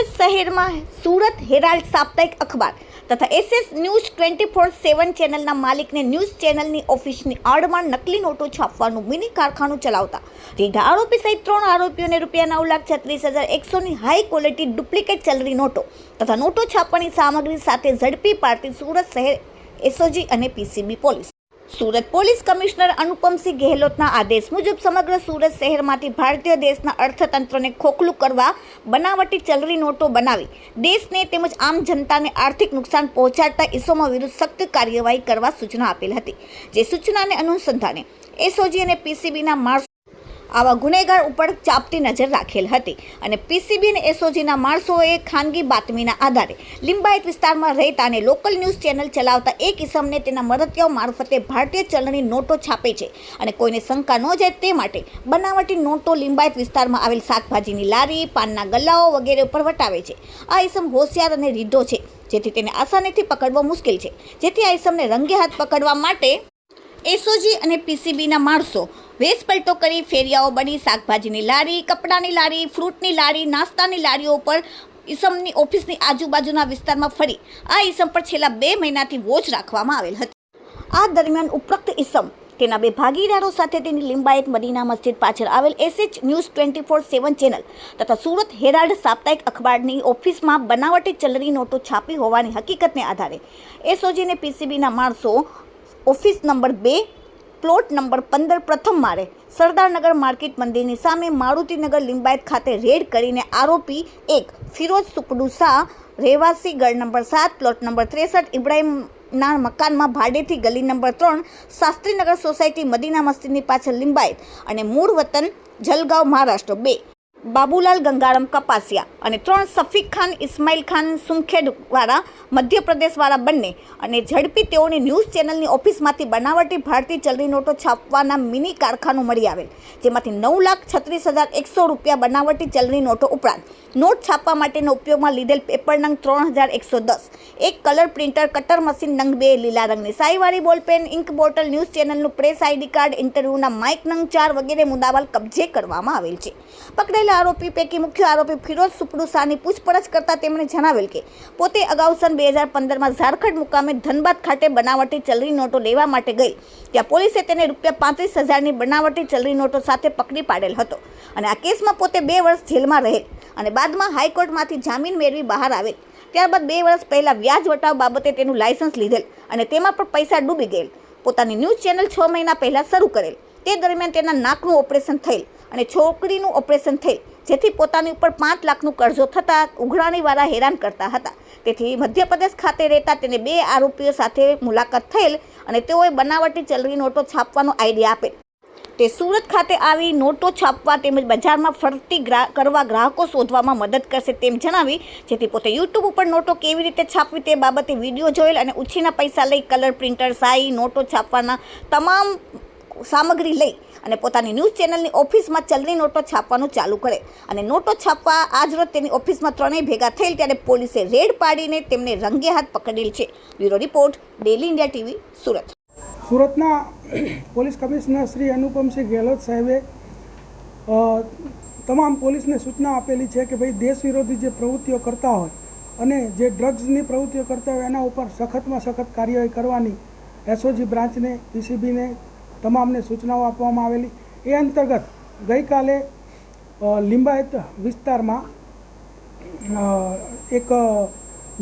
સુરત શહેરમાં સુરત હેરાલ્ડ સાપ્તાહિક અખબાર તથા SS news twenty four seven ચેનલના માલિકને ન્યૂઝ ચેનલની ઓફિસની આડમાં નકલી નોટો છાપવાનું મિની કારખાનું ચલાવતા. રીઢા આરોપી સહિત ત્રણ આરોપીઓને રૂપિયા નવ લાખ છત્રીસ હજાર એકસોની હાઈ ક્વોલિટી ડુપ્લિકેટ ચલણી નોટો તથા નોટો છાપવાની સામગ્રી સાથે ઝડપી પાડતી સુરત શહેર એસઓજી અને PCB police. Surat police commissioner Anupamsinh ગેહલોતના આદેશ મુજબ સમગ્ર સુરત શહેરમાંથી ભારતીય દેશના અર્થતંત્રને ખોખલું કરવા બનાવટી ચલણી નોટો બનાવી દેશને તેમજ આમ જનતાને આર્થિક નુકસાન પહોંચાડતા ઇસમો વિરુદ્ધ સખ્ત કાર્યવાહી કરવા સૂચના આપેલ હતી. જે સૂચનાને અનુસંધાને એસઓજી અને પીસીબીના માણસો આવા ગુનેગાર ઉપર ચાપતી નજર રાખેલ હતી અને પીસીબી અને એસઓજીના માણસોએ ખાનગી બાતમીના આધારે લિંબાયત વિસ્તારમાં રહેતા અને લોકલ ન્યૂઝ ચેનલ ચલાવતા એક ઇસમને તેના મદદિયાઓ મારફતે ભારતીય ચલણની નોટો છાપે છે અને કોઈને શંકા ન જાય તે માટે બનાવટી નોટો લિંબાયત વિસ્તારમાં આવેલ શાકભાજીની લારી, પાનના ગલ્લાઓ વગેરે ઉપર વટાવે છે. આ ઇસમ હોશિયાર અને રીઢો છે, જેથી તેને આસાનીથી પકડવો મુશ્કેલ છે. જેથી આ ઇસમને રંગે હાથ પકડવા માટે એસઓજી અને પીસીબીના માણસો વેશ પલટો કરી ફેરિયાઓ બની શાકભાજીની લારી, કપડાની લારી, ફ્રૂટની લારી, નાસ્તાની લારીઓ પર ઈસમની ઓફિસની આજુબાજુના વિસ્તારમાં ફરી. આ ઈસમ પર છેલ્લા બે મહિનાથી વોચ રાખવામાં આવેલ હતી. આ દરમિયાન ઉપરોક્ત ઈસમ તેના બે ભાગીદારો સાથે તેની લિંબાયત મદીના મસ્જિદ પાછળ આવેલ SH news twenty four seven channel તથા સુરત હેરાલ્ડ સાપ્તાહિક અખબારની ઓફિસમાં બનાવટી ચલણી નોટો છાપી હોવાની હકીકતને આધારે એસઓજીને પીસીબીના માણસો ઓફિસ નંબર બે પ્લોટ નંબર પંદર પ્રથમ માળે સરદારનગર માર્કેટ મંદિરની સામે મારુતિનગર લિંબાયત ખાતે રેડ કરીને આરોપી એક ફિરોજ સુકડુ શાહ, રહેવાસી ગળ નંબર સાત, પ્લોટ નંબર ત્રેસઠ, ઇબ્રાહિમના મકાનમાં ભાડેથી ગલી નંબર ત્રણ, શાસ્ત્રીનગર સોસાયટી મદીના મસ્જિદની પાછળ લિંબાયત અને મૂળ વતન જલગાંવ, મહારાષ્ટ્ર બે. બાબુલાલ ગંગારામ કપાસિયા અને ત્રણ સફીક ખાન, ઇસ્માઇલ ખાન સુમખેડવાળા મધ્યપ્રદેશવાળા બંને અને ઝડપી તેઓની ન્યૂઝ ચેનલની ઓફિસમાંથી બનાવટી ભારતીય ચલણી નોટો છાપવાના મિની કારખાનું મળી આવેલ, જેમાંથી નવ લાખ છત્રીસ હજાર એકસો રૂપિયા બનાવટી ચલણી નોટો ઉપરાંત નોટ છાપવા માટેનો ઉપયોગમાં લીધેલ પેપર નંગ ત્રણ હજાર એકસો દસ, એક કલર પ્રિન્ટર, કટર મશીન નંગ બે લીલા રંગની સાઈવાળી બોલપેન ઇન્ક બોટલ, ન્યૂઝ ચેનલનું પ્રેસ આઈડી કાર્ડ, ઇન્ટરવ્યૂના માઇક નંગ ચાર વગેરે મુદાવાલ કબજે કરવામાં આવેલ છે. પકડાયેલા આરોપી પૈકી મુખ્ય આરોપી ફિરોઝ સુપડુ શાહની પૂછપરછ કરતા તેમણે જણાવેલ કે, પોતે અગાઉ સન બે હજાર પંદરમાં ઝારખંડ મુકામે ધનબાદ ખાતે બનાવટી ચલણી નોટો લેવા માટે ગઈ. ત્યાં પોલીસે તેને રૂપિયા પાંત્રીસ હજારની બનાવટી ચલણી નોટો સાથે પકડી પાડેલ હતો અને આ કેસમાં પોતે બે વર્ષ જેલમાં રહેલ અને બાદમાં હાઈકોર્ટમાંથી જામીન મેળવી બહાર આવેલ. ત્યારબાદ બે વર્ષ પહેલાં વ્યાજ વટાવ બાબતે તેનું લાયસન્સ લીધેલ અને તેમાં પણ પૈસા ડૂબી ગયેલ. પોતાની ન્યૂઝ ચેનલ છ મહિના પહેલાં શરૂ કરેલ. તે દરમિયાન તેના નાકનું ઓપરેશન થયેલ. અને છોકરીનું ઓપરેશન થયેલ જેથી પોતાની ઉપર પાંચ લાખનું કર્જો થતાં ઉઘરાણીવાળા હેરાન કરતા હતા. તેથી મધ્યપ્રદેશ ખાતે રહેતા તેને બે આરોપીઓ સાથે મુલાકાત થયેલ અને તેઓએ બનાવટી ચલણી નોટો છાપવાનો આઈડિયા આપેલ. તે સુરત ખાતે આવી નોટો છાપવા તેમજ બજારમાં ફરતી કરવા ગ્રાહકો શોધવામાં મદદ કરશે તેમ જણાવી, જેથી પોતે યુટ્યુબ ઉપર નોટો કેવી રીતે છાપવી તે બાબતે વીડિયો જોયેલ અને ઉછીના પૈસા લઈ કલર પ્રિન્ટર, સાઈ, નોટો છાપવાના તમામ સામગ્રી લઈ અને પોતાની ન્યૂઝ ચેનલની ઓફિસમાં ચલણી નોટો છાપવાનું ચાલુ કરે. અને નોટો છાપવા આજરોજ તેની ઓફિસમાં ત્રણેય ભેગા થયેલ ત્યારે પોલીસે રેડ પાડીને તેમને રંગે હાથ પકડેલ છે. Bureau report, daily India TV, Surat. સુરતના પોલીસ કમિશનર શ્રી અનુપમસિંહ ગેહલોત સાહેબે તમામ પોલીસને સૂચના આપેલી છે કે ભાઈ દેશ વિરોધી જે પ્રવૃત્તિઓ કરતા હોય અને જે ડ્રગ્સની પ્રવૃત્તિઓ કરતા હોય એના ઉપર સખતમાં સખત કાર્યવાહી કરવાની એસઓજી બ્રાન્ચને, પીસીબીને તમામને સૂચનાઓ આપવામાં આવેલી. એ અંતર્ગત ગઈકાલે લિંબાયત વિસ્તારમાં એક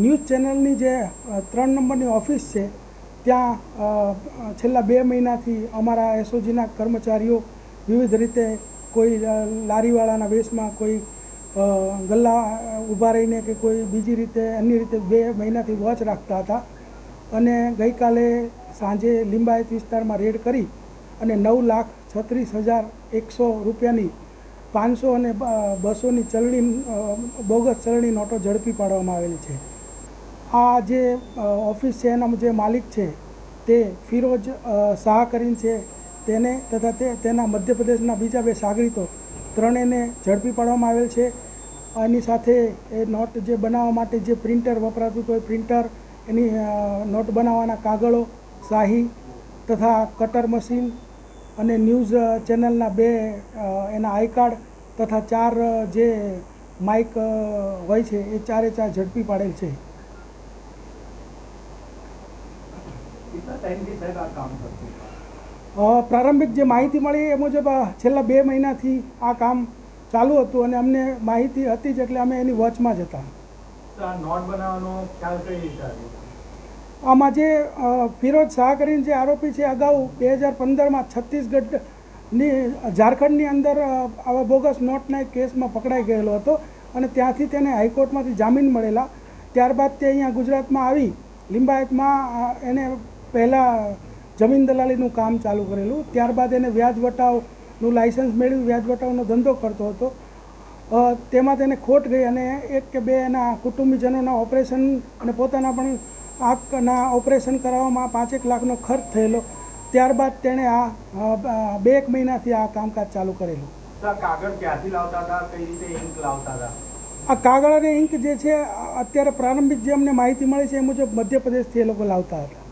ન્યૂઝ ચેનલની જે ત્રણ નંબરની ઓફિસ છે, ત્યાં છેલ્લા બે મહિનાથી અમારા એસઓજીના કર્મચારીઓ વિવિધ રીતે કોઈ લારીવાળાના વેશમાં કોઈ ગલ્લા ઊભા રહીને કે કોઈ બીજી રીતે અન્ય રીતે બે મહિનાથી વોચ રાખતા હતા. અને ગઈકાલે સાંજે લિંબાયત વિસ્તારમાં રેડ કરી અને નવ લાખ છત્રીસ હજાર એકસો રૂપિયાની પાંચસો અને બસોની ચલણી બોગસ ચલણી નોટો ઝડપી પાડવામાં આવેલી છે. આ જે ઓફિસ છે એના જે માલિક છે, તે ફિરોજ શાહ કરીને છે. તેને તથા તે, તેના મધ્યપ્રદેશના બીજા બે સાગરીતો ત્રણેયને ઝડપી પાડવામાં આવેલ છે. એની સાથે એ નોટ જે બનાવવા માટે જે પ્રિન્ટર વપરાતું હતું, એ પ્રિન્ટર, એની નોટ બનાવવાના કાગળો, શાહી તથા કટર મશીન અને ન્યૂઝ ચેનલના બે એના આઈ કાર્ડ તથા ચાર જે માઇક હોય છે એ ચારે ચાર ઝડપી પાડેલ છે. પ્રારંભિક જે માહિતી મળી એ મુજબ છેલ્લા બે મહિનાથી આ કામ ચાલુ હતું અને અમને માહિતી હતી જ એટલે અમે એની વોચમાં જ હતા. નોટ બનાવવાનો ખ્યાલ કઈ રીતે આમાં જે ફિરોજ શાહ કરીને જે આરોપી છે અગાઉ બે હજાર પંદરમાં છત્તીસગઢની ઝારખંડની અંદર આવા બોગસ નોટના એક કેસમાં પકડાઈ ગયેલો હતો અને ત્યાંથી તેને હાઈકોર્ટમાંથી જામીન મળેલા. ત્યારબાદ તે અહીંયા ગુજરાતમાં આવી. લિંબાયતમાં એને પહેલાં જમીન દલાલીનું કામ ચાલુ કરેલું. ત્યારબાદ એને વ્યાજ વટાવનું લાઇસન્સ મેળવી, વ્યાજ વટાવનો ધંધો કરતો હતો. તેમાં તેને ખોટ ગઈ અને એક કે બે એના કુટુંબીજનોના ઓપરેશન અને પોતાના પણ આંખના ઓપરેશન કરાવવામાં પાંચેક લાખનો ખર્ચ થયેલો. ત્યારબાદ તેણે આ બે એક મહિનાથી આ કામકાજ ચાલુ કરેલું. આ કાગળ અને ઇંક જે છે અત્યારે પ્રારંભિક જે અમને માહિતી મળી છે એ મુજબ મધ્યપ્રદેશથી એ લોકો લાવતા હતા.